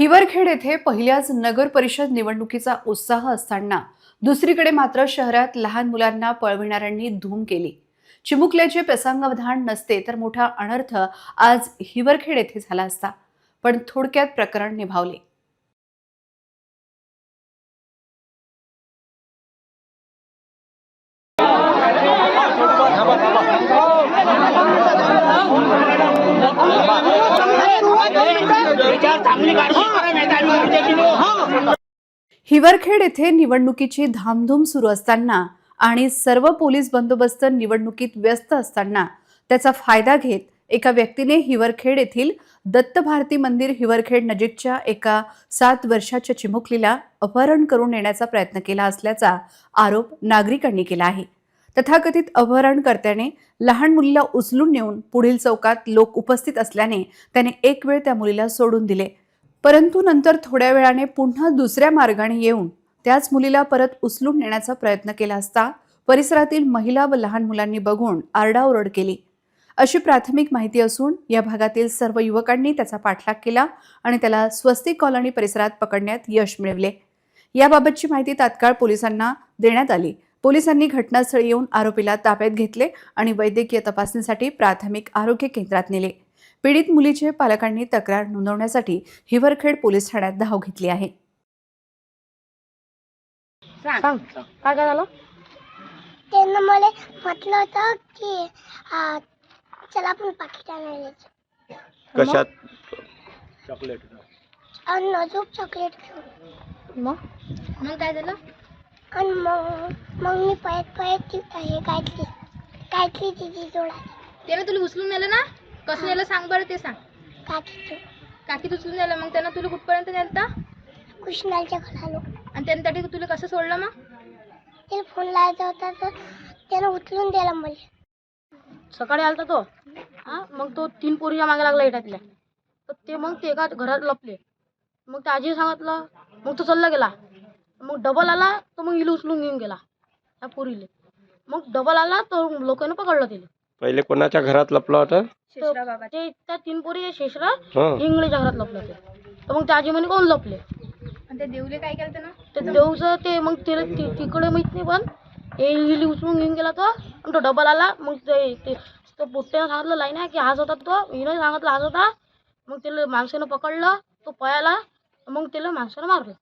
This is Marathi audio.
हिवरखेड येथे पहिल्याच नगर परिषद निवडणुकीचा उत्साह असताना दुसरीकडे मात्र शहरात लहान मुलांना पळविणाऱ्यांनी धूम केली. चिमुकल्याचे प्रसंगवधान नसते तर मोठा अनर्थ आज हिवरखेड येथे झाला असता. पण थोडक्यात प्रकरण निभावले. हिवरखेड येथे निवडणुकीची धामधूम सुरू असताना आणि सर्व पोलीस बंदोबस्त निवडणुकीत व्यस्त असताना त्याचा फायदा घेत एका व्यक्तीने हिवरखेड येथील दत्त भारती मंदिर हिवरखेड नजीकच्या एका सात वर्षाच्या चिमुकलीला अपहरण करून नेण्याचा प्रयत्न केला असल्याचा आरोप नागरिकांनी केला आहे. तथाकथित अपहरणकर्त्याने लहान मुलीला उचलून नेऊन पुढील चौकात लोक उपस्थित असल्याने त्याने एक वेळ त्या मुलीला सोडून दिले. परंतु नंतर थोड्या वेळाने पुन्हा दुसऱ्या मार्गाने येऊन त्याच मुलीला परत उचलून नेण्याचा प्रयत्न केला असता परिसरातील महिला व लहान मुलांनी बघून आरडाओरड केली. अशी प्राथमिक माहिती असून या भागातील सर्व युवकांनी त्याचा पाठलाग केला आणि त्याला स्वस्तिक कॉलनी परिसरात पकडण्यात यश मिळवले. याबाबतची माहिती तात्काळ पोलिसांना देण्यात आली. पोलिसांनी घटनास्थळी येऊन आरोपीला ताब्यात घेतले आणि वैद्यकीय तपासणीसाठी प्राथमिक आरोग्य केंद्रात नेले. पीडित मुलीचे पालकांनी तक्रार नोंदवण्यासाठी हिवरखेड पोलीस ठाण्यात धाव घेतली आहे. सांग. काय काय झालं? त्यानं मला म्हटलं होतं की आ, चला आपण आणि अजून चॉकलेट घेऊ मग? मग काय झालं? आणि मग मग मी पळत पळत ती हे काढली काढली तिची जोडा त्यानं तुला उचलून नेलं ना? कसं नेलं सांग बरं ते सांग. काकी काकीत उचलून नेलं मग त्यानं तुला कुठपर्यंत नेलं कृष्णालच्या घरी आलो आणि त्यानं त्यासाठी तुला कसं सोडलं मग? त्याला फोन लावायचा होता तर त्यानं उचलून दिला मला सकाळी आलता तो. हा मग तो तीन पोरीच्या मागे लागला इटातल्या. तर ते मग ते एका घरात लपले. मग त्या आजी सांगितलं मग तो चालला गेला. मग डबल आला तर मग इला उचलून घेऊन गेला. त्या पोरीले. मग डबल आला तर लोकांनी पकडलं तिला. पहिले कोणाच्या घरात लपला होता? ते त्या तीन पोरी शेषरा हं. इंगळीच्या घरात लपलं ते तर मग त्या आजी म्हणे कोण लपले? आणि ते देवले काय केलं त्यानं? ते देऊचं ते मग तिला ति- तिकडे माहीत नाही पण हे इली उचलून घेऊन गेला तो. आणि तो डबल आला. मग ते ते तो पोट्ट्यानं सांगितलं लाईन आहे की हाच होता तो. हिनं सांगितलं हाच होता. मग त्याला माणसानं पकडलं. तो पळाला. मग त्याला माणसानं मारलं.